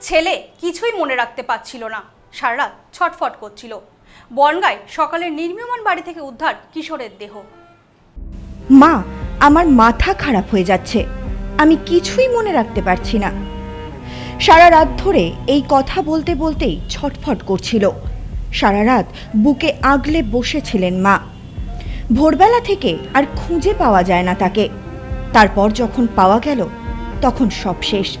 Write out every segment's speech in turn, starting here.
ছেলে কিছুই মনে রাখতে পারছিল না। সারা রাত ছটফট করছিল। বনগায় সকালের নির্মীয়মান বাড়ি থেকে উদ্ধার কিশোরের দেহ। মা, আমার মাথা খারাপ হয়ে যাচ্ছে। আমি কিছুই মনে রাখতে পারছি না। সারা রাত ধরে এই কথা বলতে বলতেই ছটফট করছিল। সারা রাত বুকে আগলে বসেছিলেন মা। ভোরবেলা থেকে আর খুঁজে পাওয়া যায় না তাকে। তারপর যখন পাওয়া গেল, তখন সব শেষ।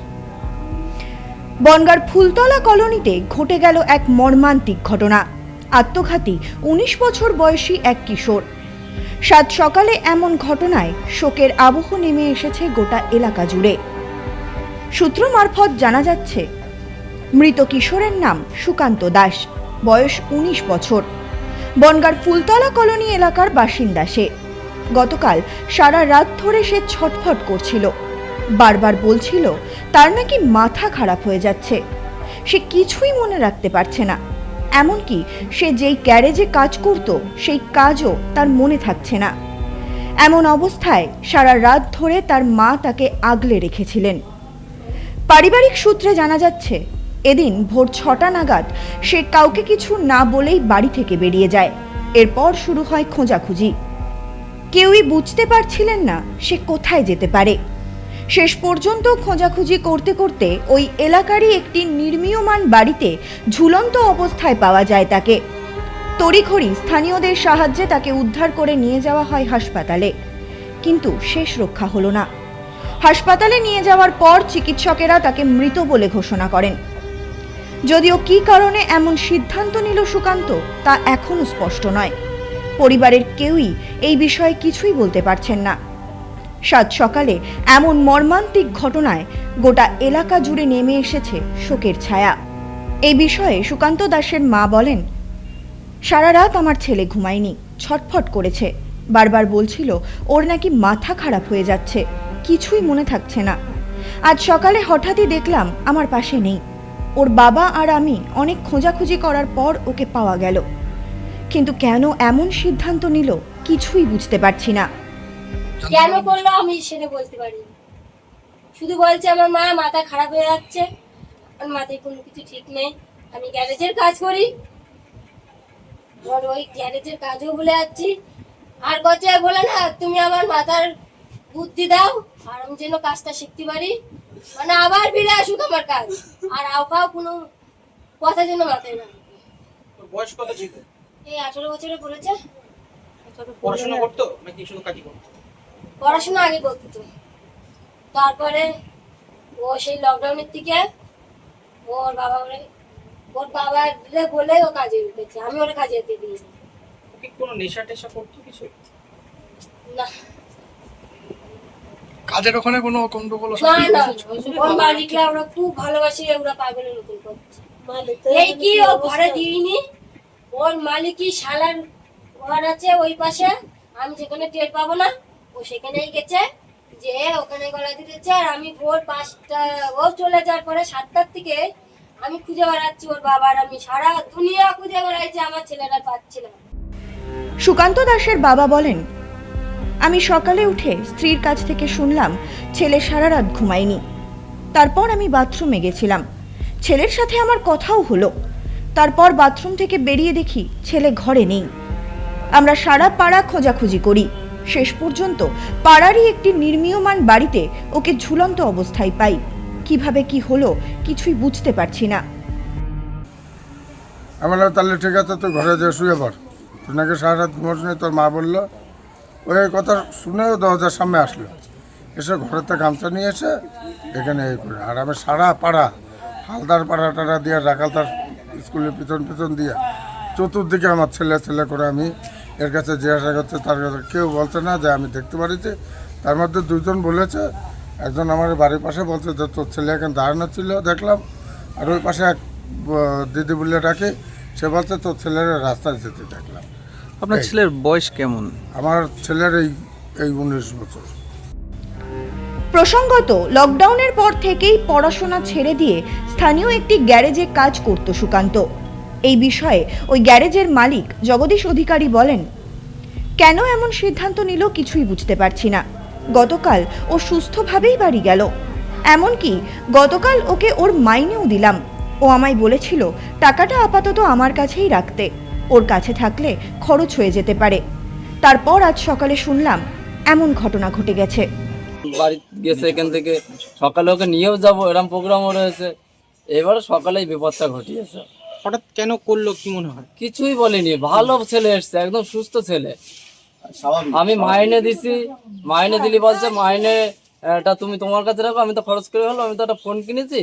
বনগার ফুলতলা কলোনিতে ঘটে গেল এক মর্মান্তিক ঘটনা। আত্মঘাতী উনিশ বছর বয়সী এক কিশোর। সাত সকালে এমন ঘটনায় শোকের আবহ নেমে এসেছে গোটা এলাকা জুড়ে। সূত্র মারফত জানা যাচ্ছে, মৃত কিশোরের নাম সুকান্ত দাস, বয়স উনিশ বছর। বনগার ফুলতলা কলোনি এলাকার বাসিন্দা সে। গতকাল সারা রাত ধরে সে ছটফট করছিল। বারবার বলছিল, তার নাকি মাথা খারাপ হয়ে যাচ্ছে। সে কিছুই মনে রাখতে পারছে না। এমনকি সে যেই গ্যারেজে কাজ করত, সেই কাজও তার মনে থাকছে না। এমন অবস্থায় সারা রাত ধরে তার মা তাকে আগলে রেখেছিলেন। পারিবারিক সূত্রে জানা যাচ্ছে, এদিন ভোর ছটা নাগাদ সে কাউকে কিছু না বলেই বাড়ি থেকে বেরিয়ে যায়। এরপর শুরু হয় খোঁজাখুঁজি। কেউই বুঝতে পারছিলেন না সে কোথায় যেতে পারে। শেষ পর্যন্ত খোঁজাখুঁজি করতে করতে ওই এলাকারই একটি নির্মীয়মান বাড়িতে ঝুলন্ত অবস্থায় পাওয়া যায় তাকে। তড়িঘড়ি স্থানীয়দের সাহায্যে তাকে উদ্ধার করে নিয়ে যাওয়া হয় হাসপাতালে। কিন্তু শেষ রক্ষা হলো না। হাসপাতালে নিয়ে যাওয়ার পর চিকিৎসকেরা তাকে মৃত বলে ঘোষণা করেন। যদিও কী কারণে এমন সিদ্ধান্ত নিল সুকান্ত, তা এখনও স্পষ্ট নয়। পরিবারের কেউই এই বিষয়ে কিছুই বলতে পারছেন না। সাত সকালে এমন মর্মান্তিক ঘটনায় গোটা এলাকা জুড়ে নেমে এসেছে শোকের ছায়া। এই বিষয়ে সুকান্ত দাসের মা বলেন, সারা রাত আমার ছেলে ঘুমায়নি, ছটফট করেছে। বারবার বলছিল, ওর নাকি মাথা খারাপ হয়ে যাচ্ছে, কিছুই মনে থাকছে না। আজ সকালে হঠাৎই দেখলাম আমার পাশে নেই। ওর বাবা আর আমি অনেক খোঁজাখুঁজি করার পর ওকে পাওয়া গেল। কিন্তু কেন এমন সিদ্ধান্ত নিল কিছুই বুঝতে পারছি না। কেন করল আমি সেটা বলতে পারি শুধু বলছে আমার মা মাথা খারাপ হয়ে যাচ্ছে। আমার মাথায় কোনো কিছু ঠিক নেই। আমি গ্যারেজের কাজ করি। ওই গ্যারেজের কাজও বলে যাচ্ছি। আর কচ্ছে বলে না তুমি আমার মাথার বুদ্ধি দাও আর আমি যেন কাজটা শিখতে পারি। মানে আবার ফিরে আসুক আমার কাজ। আর আওকাও কোনো কথা যেন মাথায় না বয়স কত ছিল? এই আঠেরো বছরে পড়েছে পড়াশোনা করতো নাকি শুধু কাজই করতো? পড়াশোনা আগে করতো তারপরে ও সেই লকডাউনের থেকে ওর বাবা ওরে ওর বাবা বলে ও কাজে উঠেছে। আমি ওর কাজে যেতে দিই ওকে কোনো নেশা টেশা করতো কিছু? না। কাজের ওখানে কোনো গন্ডগোল না না ওর মালিকরা ওরা খুব ভালোবাসি ওরা পাগলের মতন করছে। এই কি ও ঘরে দিইনি? ওর মালিকই শালার ঘর আছে ওই পাশে আমি যেখানে টের পাবো না। সেখানেই গেছে, যে ওখানে গলা দিতেছে আর আমি ভোর পাঁচটা, ও চলে যাওয়ার পরে সাতটার থেকে আমি খুঁজে বেড়াচ্ছি ওর বাবার, আমি সারা দুনিয়া খুঁজে বেড়াইছি, আমার ছেলেরা পাচ্ছি না। সুকান্ত দাসের বাবা বলেন, আমি সকালে উঠে স্ত্রীর কাছ থেকে শুনলাম, ছেলে সারা রাত ঘুমায়নি। তারপর আমি বাথরুমে গেছিলাম। ছেলের সাথে আমার কথাও হলো। তারপর বাথরুম থেকে বেরিয়ে দেখি ছেলে ঘরে নেই। আমরা সারা পাড়া খোঁজাখুঁজি করি। শেষ পর্যন্ত পাড়ারই একটি নির্মীয়মান বাড়িতে ওকে ঝুলন্ত অবস্থায় পাই। কীভাবে কি হলো কিছুই বুঝতে পারছি না। আমি বললাম, তাহলে ঠিক আছে, তুই ঘরে যে, শুয়ে পড়। তুই নাকি সারা রাত ঘুমোস তোর মা বলল, ওই কথা শুনেও দরজার সামনে আসলো। এসে থেকে গামছা নিয়ে এসে এখানে এই করে, আর আমি সারা পাড়া, হালদার পাড়া টাড়া দিয়ে, রাখালদার স্কুলের পিছন পিছন দিয়ে, চতুর্দিকে আমার ছেলে ছেলে করে আমি এর কাছে জিজ্ঞাসা করছে তার কাছে কেউ বলছে না যে আমি দেখতে পারিছি তার মধ্যে দুজন বলেছে একজন আমার বাড়ির পাশে বলছে যে তোর ছেলে এখানে দাঁড়ানো ছিল দেখলাম। আর ওই পাশে এক দিদি বলে ডাকে সে বলছে তোর ছেলের রাস্তায় যেতে দেখলাম। আপনার। ছেলের বয়স কেমন? আমার ছেলের এই এই উনিশ বছর। প্রসঙ্গত লকডাউনের পর থেকেই পড়াশোনা ছেড়ে দিয়ে স্থানীয় একটি গ্যারেজে কাজ করত সুকান্ত। এই বিষয়ে ওই গ্যারেজের মালিক জগদীশ অধিকারী বলেন, কেন এমন সিদ্ধান্ত নিল কিছুই বুঝতে পারছি না। গতকাল ও সুস্থভাবেই বাড়ি গেল। এমনকি গতকাল ওকে ওর মাইনেও দিলাম। ও আমায় বলেছিল, টাকাটা আপাতত আমার কাছেই রাখতে। ওর কাছে থাকলে খরচ হয়ে যেতে পারে। তারপর আজ সকালে শুনলাম, এমন ঘটনা ঘটে গেছে। বাড়ি গেছে এখান থেকে। সকালে ওকে নিয়েও যাব, এরম প্রোগ্রামও রয়েছে। এবার সকালেই বিপদটা ঘটিয়েছে। হঠাৎ কেন করল কি মনে হয়? কিছুই বলেনি ভালো ছেলে এসছে একদম সুস্থ ছেলে। আমি মাইনে দিছি মাইনে দিলি বলছে মাইনে এটা তুমি তোমার কাছে রাখো আমি তো খরচ করে হলো আমি তো একটা ফোন কিনেছি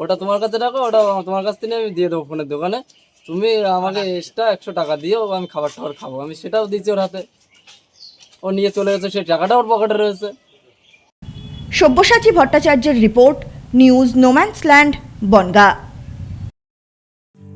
ওটা তোমার কাছে রাখো ওটা তোমার কাছ থেকে আমি দিয়ে দেবো ফোনের দোকানে। তুমি আমাকে এক্সট্রা একশো টাকা দিও আমি খাবার টাবার খাব। আমি সেটাও দিচ্ছি ওর হাতে। ও নিয়ে চলে গেছে সেই টাকাটা ওর পকেটে রয়েছে। সব্যসাচী ভট্টাচার্যের report news no man's land Bongaon.